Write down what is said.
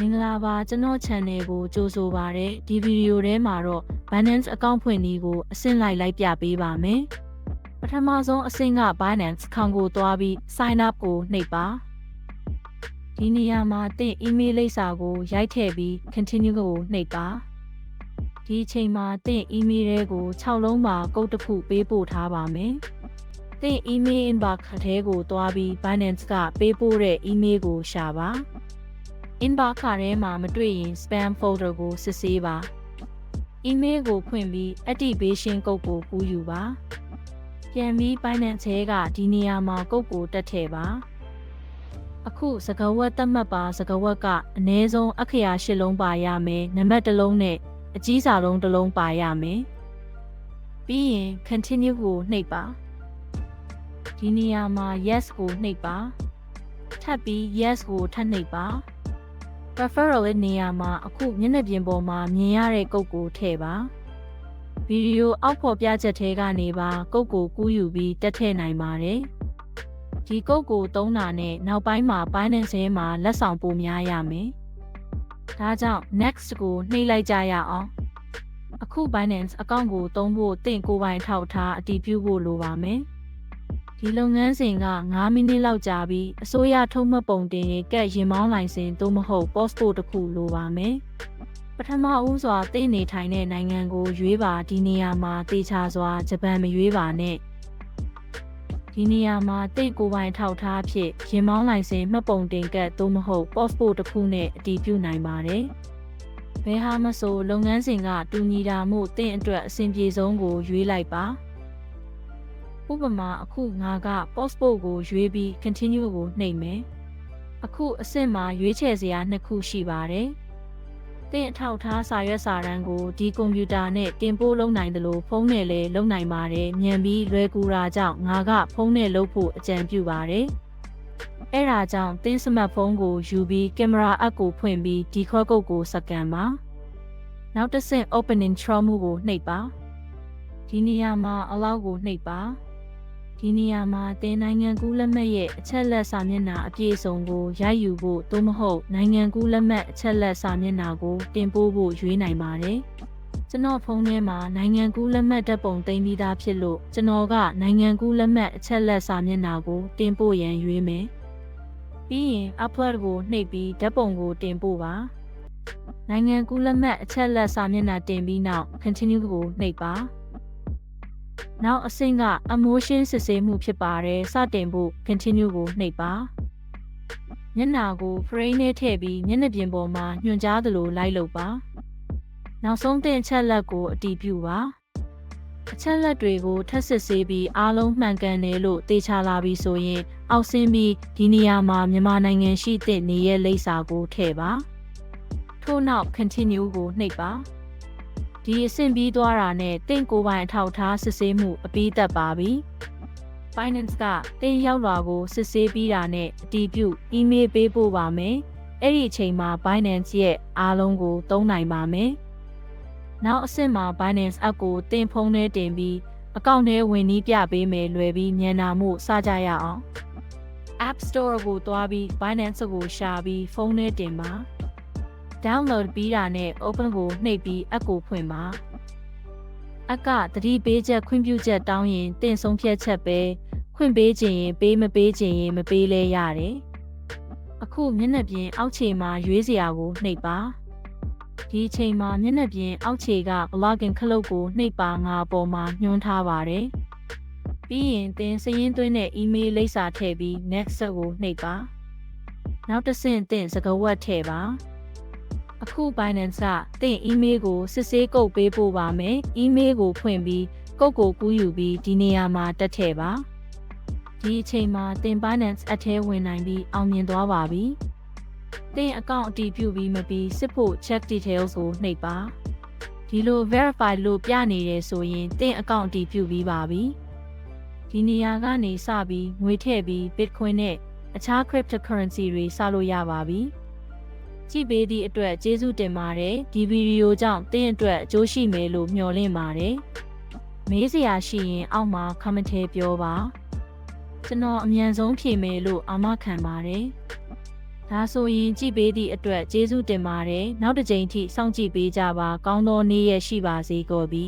မင်္ဂလာပါကျွန်တော် channel ကိုကြိုဆိုပါရစေဒီဗီဒီယိုထဲမှာတော့ Binance account ဖွင့်နည်းကိုအဆင့်လိုက်လိုက်ပြပေးပါမယ်ပထမဆုံးအဆင့်က Binance account ကိုတွားပြီး sign up ကိုနှိပ်ပါဒီနေရာမှာသင် email လိပ်စာကိုရိုက်ထည့်ပြီး continue ကိုနှိပ်ပါဒီအချိန်မှာသင် email တွေကို6လုံးမှာကုတ်တစ်ခုပေးပို့ထားပါမယ်သင် email inbox ထဲကိုတွားပြီး Binance ကပေးပို့တဲ့ email ကိုရှာပါ inbox ခါထဲမှာမတွေ့ရင် spam folder ကိုစစ်ဆေးပါ email ကိုဖွင့်ပြီး activation code ကိုကူးယူပါပြန်ပြီး Binance ထဲကဒီနေရာမှာကုတ်ကိုတက်ထည့်ပါအခုစကားဝတ်သတ်မှတ်ပါစကားဝတ်ကအနည်းဆုံးအခရာ၈လုံးပါရမယ်နံပါတ်တစ်လုံးနဲ့အကြီးစာလုံးတစ်လုံးပါရမယ်ပြီးရင် continue ကိုနှိပ်ပါဒီနေရာမှာ yes ကိုနှိပ်ပါထပ်ပြီး yes ကိုထပ်နှိပ်ပါ referral ရဲ့နေရာမှာအခုမျက်နှာပြင်ပေါ်မှာမြင်ရတဲ့ကုတ်ကိုထည့်ပါဗီဒီယိုအောက်ဖော်ပြချက်ထဲကနေပါကုတ်ကိုကူးယူပြီးတက်ထည့်နိုင်ပါတယ်ဒီကုတ်ကိုသုံးတာနဲ့နောက်ပိုင်းမှာ Binance ထဲမှာလက်ဆောင်ပို့များရမယ်ဒါကြောင့် next ကိုနှိပ်လိုက်ကြရအောင်အခု Binance account ကိုသုံးဖို့တင့်ကိုယ်ပိုင်ထောက်ထားအတည်ပြုဖို့လိုပါမယ် ဒီလုပ်ငန်းစဉ်က9မိနစ်လောက်ကြာပြီးအစိုးရထုံးမှတ်ပုံတင်ရင်ကက်ရင်မောင်းလိုင်စင်သို့မဟုတ် passport တစ်ခုလိုပါမယ်။ပထမဦးစွာတည်နေထိုင်တဲ့နိုင်ငံကိုရွေးပါဒီနေရာမှာတေချာစွာဂျပန်မရွေးပါနဲ့ဒီနေရာမှာတိတ်ကိုယ်ပိုင်ထောက်ထားဖြစ်ရင်မောင်းလိုင်စင်မှတ်ပုံတင်ကက်သို့မဟုတ် passport တစ်ခုနဲ့အတည်ပြုနိုင်ပါတယ်။ဘယ်ဟာမဆိုလုပ်ငန်းစဉ်ကတူညီတာမှုတင့်အတွက်အဆင်ပြေဆုံးကိုရွေးလိုက်ပါ။ ဥပမာအခုငါက passport ကိုရွေးပြီး continue ကိုနှိပ်မယ်အခုအဆင့်မှာရွေးချယ်စရာနှစ်ခုရှိပါတယ်သင်အထောက်ထားစာရွက်စာတမ်းကိုဒီကွန်ပျူတာနဲ့တင်ပို့လုပ်နိုင်တယ်လို့ဖုန်းနဲ့လည်းလုပ်နိုင်ပါတယ်။မြန်ပြီးလွယ်ကူတာကြောင့်ငါကဖုန်းနဲ့လုပ်ဖို့အကြံပြုပါတယ်။အဲဒါကြောင့်သင်စမတ်ဖုန်းကိုယူပြီးကင်မရာအပ်ကိုဖွင့်ပြီးဒီခေါ်ကုတ်ကိုစကန်ပါ။နောက်တစ်ဆင့် opening throw မှုကိုနှိပ်ပါ။ဒီနေရာမှာ allow ကိုနှိပ်ပါ။ ဒီနေရာမှာတင်နိုင်ငံကူးလက်မှတ်ရဲ့အချက်လက်စာမျက်နှာအပြည့်အစုံကိုရိုက်ယူဖို့သို့မဟုတ်နိုင်ငံကူးလက်မှတ်အချက်လက်စာမျက်နှာကိုတင်ပို့ဖို့ရွေးနိုင်ပါတယ်။ကျွန်တော်ဖုန်းထဲမှာနိုင်ငံကူးလက်မှတ်ဓာတ်ပုံတင်ပြီးသားဖြစ်လို့ကျွန်တော်ကနိုင်ငံကူးလက်မှတ်အချက်လက်စာမျက်နှာကိုတင်ပို့ရန်ရွေးမယ်။ပြီးရင် upload ကိုနှိပ်ပြီးဓာတ်ပုံကိုတင်ပို့ပါ။နိုင်ငံကူးလက်မှတ်အချက်လက်စာမျက်နှာတင်ပြီးနောက် continue ကိုနှိပ်ပါ။ နောက်အဆင့်က emotion စစ်ဆေးမှုဖြစ်ပါတယ်စတင်ဖို့ continue ကိုနှိပ်ပါမျက်နှာကို frame နဲ့ထည့်ပြီးမျက်နှာပြင်ပေါ်မှာညွှန်ကြားသလိုလိုက်လုပ်ပါနောက်ဆုံးတင်ချက်လက်ကိုအတည်ပြုပါအချက်လက်တွေကိုထပ်စစ်ဆေးပြီးအားလုံးမှန်ကန်တယ်လို့သေချာလာပြီဆိုရင် အောက်ဆင်းပြီးဒီနေရာမှာမြန်မာနိုင်ငံရှိတဲ့နေရဲ့လိပ်စာကိုထည့်ပါထို့နောက် continue ကိုနှိပ်ပါ ဒီအဆင့်ပြီးသွားတာနဲ့တင့်ကိုပိုင်အထောက်ထားစစ်ဆေးမှုအပြီးသက်ပါပြီ။ Finance ကတင်ရောက်လာကိုစစ်ဆေးပြီးတာနဲ့အတည်ပြု email ပေးပို့ပါမယ်။အဲ့ဒီအချိန်မှာ Binance ရဲ့အားလုံးကိုသုံးနိုင်ပါမယ်။နောက်အဆင့်မှာ Binance app ကိုတင်ဖုန်းထဲတင်ပြီးအကောင့်ထဲဝင်နှီးပြပေးမယ်လွယ်ပြီးမြန်နာမှုစကြရအောင်။ App Store ကိုသွားပြီး Binance ကိုရှာပြီးဖုန်းထဲတင်ပါ။ download ပြီးတာနဲ့ open ကိုနှိပ်ပြီးအပ်ကိုဖွင့်ပါအကသတိပေးချက်ခွင့်ပြုချက်တောင်းရင်တင့်ဆုံးဖြတ်ချက်ပဲခွင့်ပေးခြင်းရင်ပေးမပေးခြင်းရင်မပေးလဲရတယ်အခုမျက်နှာပြင်အောက်ခြေမှာရွေးစရာကိုနှိပ်ပါဒီအချိန်မှာမျက်နှာပြင်အောက်ခြေက login ခလုတ်ကိုနှိပ်ပါငါပေါ်မှာညွှန်းထားပါတယ်ပြီးရင်သင်စည်ရင်းသွင်းတဲ့ email လိပ်စာထည့်ပြီး next ကိုနှိပ်ပါနောက်တစ်ဆင့်သင်စကားဝတ်ထည့်ပါ အခု Binance ကသင် email ကိုစစ်ဆေးကုတ်ပေးပို့ပါမယ် email ကိုဖွင့်ပြီးကုတ်ကိုကူးယူပြီးဒီနေရာမှာတက်ထည့်ပါဒီအချိန်မှာသင် Binance အထဲဝင်နိုင်ပြီးအောင်မြင်သွားပါပြီသင်အကောင့်အတည်ပြုပြီးမပြီးစစ်ဖို့ check details ကိုနှိပ်ပါဒီလို verify လို့ပြနေတယ်ဆိုရင်သင်အကောင့်အတည်ပြုပြီးပါပြီဒီနေရာကနေစပြီးငွေထည့်ပြီး Bitcoin နဲ့အခြား cryptocurrency တွေစလို့ရပါပြီ။ ကြည့်ပေးသည့်အတွက်ကျေးဇူးတင်ပါတယ်ဒီဗီဒီယိုကြောင့်တင်းအတွက်အကျိုးရှိမယ်လို့မျှော်လင့်ပါတယ်မေးစရာရှိရင်အောက်မှာ comment ထဲပြောပါကျွန်တော်အမြန်ဆုံးဖြေမယ်လို့အာမခံပါတယ်ဒါဆိုရင်ကြည့်ပေးသည့်အတွက်ကျေးဇူးတင်ပါတယ်နောက်တစ်ကြိမ်ထိစောင့်ကြည့်ပေးကြပါကောင်းသောနေ့ရက်ရှိပါစေကိုပြီ